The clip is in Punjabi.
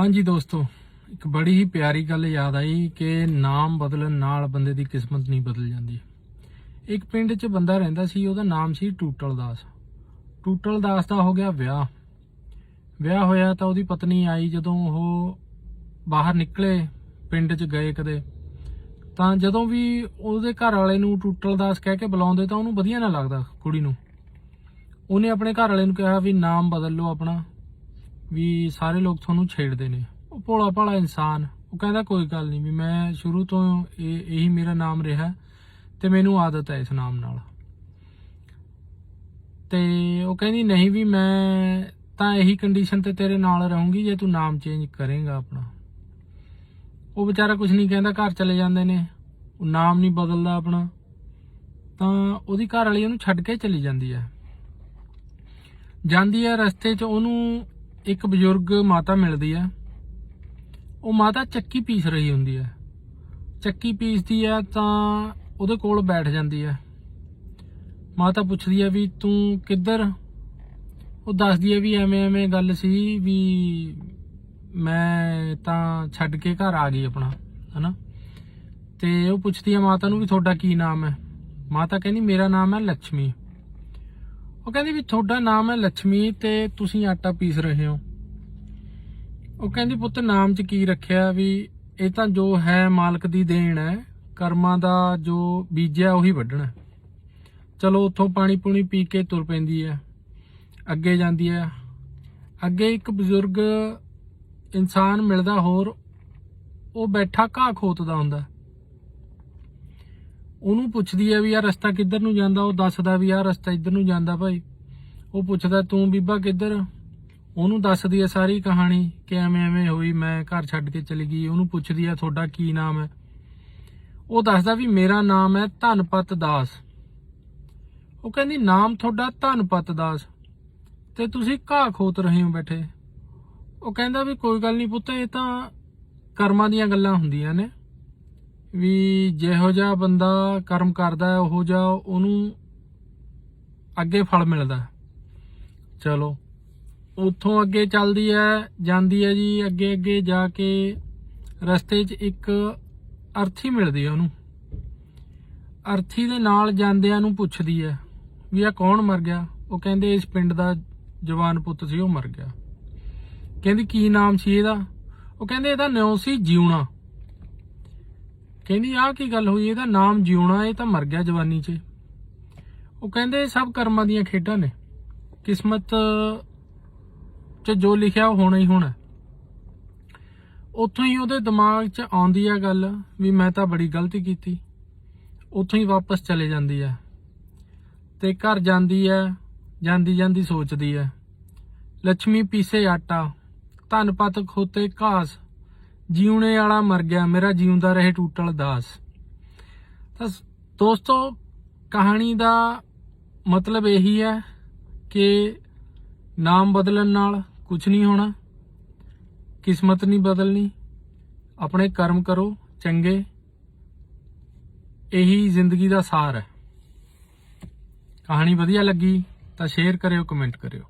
ਹਾਂਜੀ ਦੋਸਤੋ, ਇੱਕ ਬੜੀ ਹੀ ਪਿਆਰੀ ਗੱਲ ਯਾਦ ਆਈ ਕਿ ਨਾਮ ਬਦਲਣ ਨਾਲ ਬੰਦੇ ਦੀ ਕਿਸਮਤ ਨਹੀਂ ਬਦਲ ਜਾਂਦੀ। ਇੱਕ ਪਿੰਡ 'ਚ ਬੰਦਾ ਰਹਿੰਦਾ ਸੀ, ਉਹਦਾ ਨਾਮ ਸੀ ਟੂਟਲ ਦਾਸ। ਟੂਟਲ ਦਾਸ ਦਾ ਹੋ ਗਿਆ ਵਿਆਹ। ਵਿਆਹ ਹੋਇਆ ਤਾਂ ਉਹਦੀ ਪਤਨੀ ਆਈ, ਜਦੋਂ ਉਹ ਬਾਹਰ ਨਿਕਲੇ ਪਿੰਡ 'ਚ ਗਏ ਕਦੇ। ਤਾਂ ਜਦੋਂ ਵੀ ਉਹਦੇ ਘਰ ਵਾਲੇ ਨੂੰ ਟੂਟਲ ਦਾਸ ਕਹਿ ਕੇ ਬੁਲਾਉਂਦੇ ਤਾਂ ਉਹਨੂੰ ਵਧੀਆ ਨਾ ਲੱਗਦਾ ਕੁੜੀ ਨੂੰ। ਉਹਨੇ ਆਪਣੇ ਘਰ ਵਾਲੇ ਨੂੰ ਕਿਹਾ ਵੀ ਨਾਮ ਬਦਲ ਲਓ ਆਪਣਾ। ਵੀ ਸਾਰੇ ਲੋਕ ਤੁਹਾਨੂੰ ਛੇੜਦੇ ਨੇ। ਉਹ ਭੋਲਾ ਭਾਲਾ ਇਨਸਾਨ, ਉਹ ਕਹਿੰਦਾ ਕੋਈ ਗੱਲ ਨਹੀਂ ਵੀ ਮੈਂ ਸ਼ੁਰੂ ਤੋਂ ਇਹ, ਇਹੀ ਮੇਰਾ ਨਾਮ ਰਿਹਾ ਤੇ ਮੈਨੂੰ ਆਦਤ ਹੈ ਇਸ ਨਾਮ ਨਾਲ। ਤੇ ਉਹ ਕਹਿੰਦੀ ਨਹੀਂ ਵੀ ਮੈਂ ਤਾਂ ਇਹੀ ਕੰਡੀਸ਼ਨ ਤੇ ਤੇਰੇ ਨਾਲ ਰਹੂੰਗੀ ਜੇ ਤੂੰ ਨਾਮ ਚੇਂਜ ਕਰੇਂਗਾ ਆਪਣਾ। ਉਹ ਵਿਚਾਰਾ ਕੁਝ ਨਹੀਂ ਕਹਿੰਦਾ, ਘਰ ਚਲੇ ਜਾਂਦੇ ਨੇ। ਉਹ ਨਾਮ ਨਹੀਂ ਬਦਲਦਾ ਆਪਣਾ। ਤਾਂ ਉਹਦੀ ਘਰ ਵਾਲੀ ਉਹਨੂੰ ਛੱਡ ਕੇ ਚਲੀ ਜਾਂਦੀ ਹੈ। ਜਾਂਦੀ ਹੈ ਰਸਤੇ 'ਚ ਉਹਨੂੰ ਇੱਕ ਬਜ਼ੁਰਗ ਮਾਤਾ ਮਿਲਦੀ ਹੈ। ਉਹ ਮਾਤਾ ਚੱਕੀ ਪੀਸ ਰਹੀ ਹੁੰਦੀ ਹੈ। ਚੱਕੀ ਪੀਸਦੀ ਹੈ ਤਾਂ ਉਹਦੇ ਕੋਲ ਬੈਠ ਜਾਂਦੀ ਹੈ। ਮਾਤਾ ਪੁੱਛਦੀ ਹੈ ਵੀ ਤੂੰ ਕਿੱਧਰ? ਉਹ ਦੱਸਦੀ ਹੈ ਵੀ ਐਵੇਂ ਐਵੇਂ ਗੱਲ ਸੀ ਵੀ ਮੈਂ ਤਾਂ ਛੱਡ ਕੇ ਘਰ ਆ ਗਈ ਆਪਣਾ, ਹਨਾ? ਤੇ ਉਹ ਪੁੱਛਦੀ ਹੈ ਮਾਤਾ ਨੂੰ ਵੀ ਤੁਹਾਡਾ ਕੀ ਨਾਮ ਹੈ? ਮਾਤਾ ਕਹਿੰਦੀ, ਮੇਰਾ ਨਾਮ ਹੈ ਲక్ష్ਮੀ ਉਹ ਕਹਿੰਦੀ ਵੀ ਤੁਹਾਡਾ ਨਾਮ ਹੈ ਲక్ష్ਮੀ ਤੇ ਤੁਸੀਂ ਆਟਾ ਪੀਸ ਰਹੇ ਹੋ। ਉਹ ਕਹਿੰਦੀ ਪੁੱਤ ਨਾਮ 'ਚ ਕੀ ਰੱਖਿਆ ਵੀ ਇਹ ਤਾਂ ਜੋ ਹੈ ਮਾਲਕ ਦੀ ਦੇਣ ਹੈ, ਕਰਮਾਂ ਦਾ ਜੋ ਬੀਜਿਆ ਉਹੀ ਵੱਢਣਾ। ਚਲੋ ਉੱਥੋਂ ਪਾਣੀ ਪੂਣੀ ਪੀ ਕੇ ਤੁਰ ਪੈਂਦੀ ਹੈ, ਅੱਗੇ ਜਾਂਦੀ ਹੈ। ਅੱਗੇ ਇੱਕ ਬਜ਼ੁਰਗ ਇਨਸਾਨ ਮਿਲਦਾ ਹੋਰ, ਉਹ ਬੈਠਾ ਘਾਹ ਖੋਤਦਾ ਹੁੰਦਾ। ਉਹਨੂੰ ਪੁੱਛਦੀ ਹੈ ਵੀ ਆ ਰਸਤਾ ਕਿੱਧਰ ਨੂੰ ਜਾਂਦਾ, ਉਹ ਦੱਸਦਾ ਵੀ ਆ ਰਸਤਾ ਇੱਧਰ ਨੂੰ ਜਾਂਦਾ ਭਾਈ। ਉਹ ਪੁੱਛਦਾ, ਤੂੰ ਬੀਬਾ ਕਿੱਧਰ? ਉਹਨੂੰ ਦੱਸਦੀ ਹੈ ਸਾਰੀ ਕਹਾਣੀ, ਕਿ ਐਵੇਂ ਐਵੇਂ ਹੋਈ, ਮੈਂ ਘਰ ਛੱਡ ਕੇ ਚਲੀ ਗਈ। ਉਹਨੂੰ ਪੁੱਛਦੀ ਆ, ਤੁਹਾਡਾ ਕੀ ਨਾਮ ਹੈ? ਉਹ ਦੱਸਦਾ ਵੀ ਮੇਰਾ ਨਾਮ ਹੈ ਧਨਪਤ ਦਾਸ। ਉਹ ਕਹਿੰਦੀ, ਨਾਮ ਤੁਹਾਡਾ ਧਨਪਤ ਦਾਸ। ਤੇ ਤੁਸੀਂ ਘਾਹ ਖੋਤ ਰਹੇ ਹੋ ਬੈਠੇ। ਉਹ ਕਹਿੰਦਾ ਵੀ, ਕੋਈ ਗੱਲ ਨਹੀਂ ਪੁੱਤ, ਇਹ ਤਾਂ ਕਰਮਾਂ ਦੀਆਂ ਗੱਲਾਂ ਹੁੰਦੀਆਂ ਨੇ। ਵੀ ਜਿਹੋ ਜਿਹਾ ਬੰਦਾ ਕਰਮ ਕਰਦਾ ਹੈ, ਉਹੋ ਜਿਹਾ ਉਹਨੂੰ ਅੱਗੇ ਫਲ ਮਿਲਦਾ ਚਲੋ, ਉੱਥੋਂ ਅੱਗੇ ਚੱਲਦੀ ਹੈ, ਜਾਂਦੀ ਹੈ ਜੀ, ਅੱਗੇ ਅੱਗੇ ਜਾ ਕੇ ਰਸਤੇ 'ਚ ਇੱਕ ਅਰਥੀ ਮਿਲਦੀ ਹੈ ਉਹਨੂੰ। ਅਰਥੀ ਦੇ ਨਾਲ ਜਾਂਦਿਆਂ ਨੂੰ ਪੁੱਛਦੀ ਹੈ ਵੀ ਆ ਕੌਣ ਮਰ ਗਿਆ? ਉਹ ਕਹਿੰਦੇ ਇਸ ਪਿੰਡ ਦਾ ਜਵਾਨ ਪੁੱਤ ਸੀ, ਉਹ ਮਰ ਗਿਆ। ਕਹਿੰਦੀ ਕੀ ਨਾਮ ਸੀ ਇਹਦਾ? ਉਹ ਕਹਿੰਦੇ ਇਹਦਾ ਨਾਂ ਸੀ ਜਿਉਣਾ। ਕਹਿੰਦੀ, ਆਹ ਕੀ ਗੱਲ ਹੋਈ? ਇਹਦਾ ਨਾਮ ਜਿਉਣਾ, ਇਹ ਤਾਂ ਮਰ ਗਿਆ ਜਵਾਨੀ 'ਚ। ਉਹ ਕਹਿੰਦੇ, ਇਹ ਸਭ ਕਰਮਾਂ ਦੀਆਂ ਖੇਡਾਂ ਨੇ। ਕਿਸਮਤ 'ਚ ਜੋ ਲਿਖਿਆ, ਉਹ ਹੋਣਾ ਹੀ ਹੋਣਾ। ਉੱਥੋਂ ਹੀ ਉਹਦੇ ਦਿਮਾਗ 'ਚ ਆਉਂਦੀ ਆ ਗੱਲ ਵੀ ਮੈਂ ਤਾਂ ਬੜੀ ਗਲਤੀ ਕੀਤੀ। ਉੱਥੋਂ ਹੀ ਵਾਪਸ ਚਲੇ ਜਾਂਦੀ ਆ। ਤੇ ਘਰ ਜਾਂਦੀ ਹੈ ਜਾਂਦੀ ਜਾਂਦੀ ਸੋਚਦੀ ਹੈ ਲక్ష్ਮੀ ਪੀਸੇ ਆਟਾ, ਧਨਪਤ, ਖੋਤੇ, ਘਾਸ ਜਿਉਣੇ ਵਾਲਾ ਮਰ ਗਿਆ, ਮੇਰਾ ਜਿਉਂਦਾ ਰਹੇ ਟੂਟਲ ਦਾਸ। ਤਾਂ ਸ- ਦੋਸਤੋ, ਕਹਾਣੀ ਦਾ ਮਤਲਬ ਇਹੀ ਹੈ ਕਿ ਨਾਮ ਬਦਲਣ ਨਾਲ ਕੁਝ ਨਹੀਂ ਹੋਣਾ, ਕਿਸਮਤ ਨਹੀਂ ਬਦਲਣੀ, ਆਪਣੇ ਕਰਮ ਕਰੋ, ਚੰਗੇ, ਇਹੀ ਜ਼ਿੰਦਗੀ ਦਾ ਸਾਰ ਹੈ। ਕਹਾਣੀ ਵਧੀਆ ਲੱਗੀ ਤਾਂ ਸ਼ੇਅਰ ਕਰਿਓ, ਕਮੈਂਟ ਕਰਿਓ।